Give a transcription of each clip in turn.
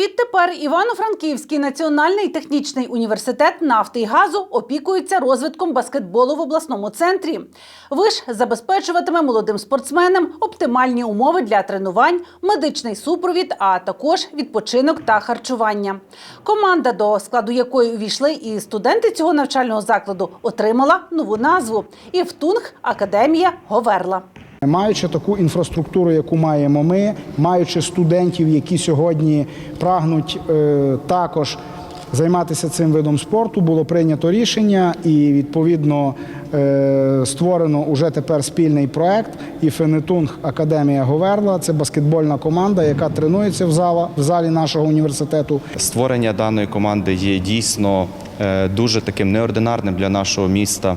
Відтепер Івано-Франківський національний технічний університет нафти і газу опікується розвитком баскетболу в обласному центрі. Виш забезпечуватиме молодим спортсменам оптимальні умови для тренувань, медичний супровід, а також відпочинок та харчування. Команда, до складу якої увійшли і студенти цього навчального закладу, отримала нову назву Івтунг Академія Говерла. Маючи таку інфраструктуру, яку маємо ми, маючи студентів, які сьогодні прагнуть е, також займатися цим видом спорту, було прийнято рішення і відповідно е, створено уже тепер спільний проект і Фенетунг Академія Говерла. Це баскетбольна команда, яка тренується в, зала, в залі нашого університету. Створення даної команди є дійсно е, дуже таким неординарним для нашого міста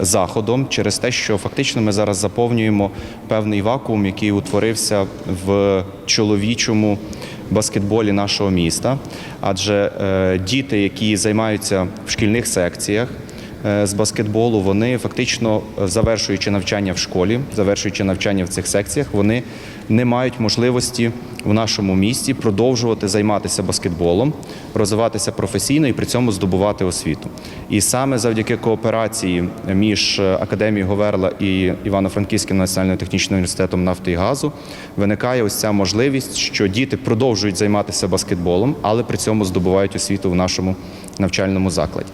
заходом через те, що фактично ми зараз заповнюємо певний вакуум, який утворився в чоловічому баскетболі нашого міста. Адже е, діти, які займаються в шкільних секціях, е, з баскетболу, вони фактично е, завершуючи навчання в школі, завершуючи навчання в цих секціях, вони не мають можливості в нашому місті продовжувати займатися баскетболом, розвиватися професійно і при цьому здобувати освіту. І саме завдяки кооперації між е, Академією Говерла і Івано-Франківським національним технічним університетом нафти і газу виникає ось ця можливість, що діти продовжують займатися баскетболом, але при цьому здобувають освіту в нашому навчальному закладі.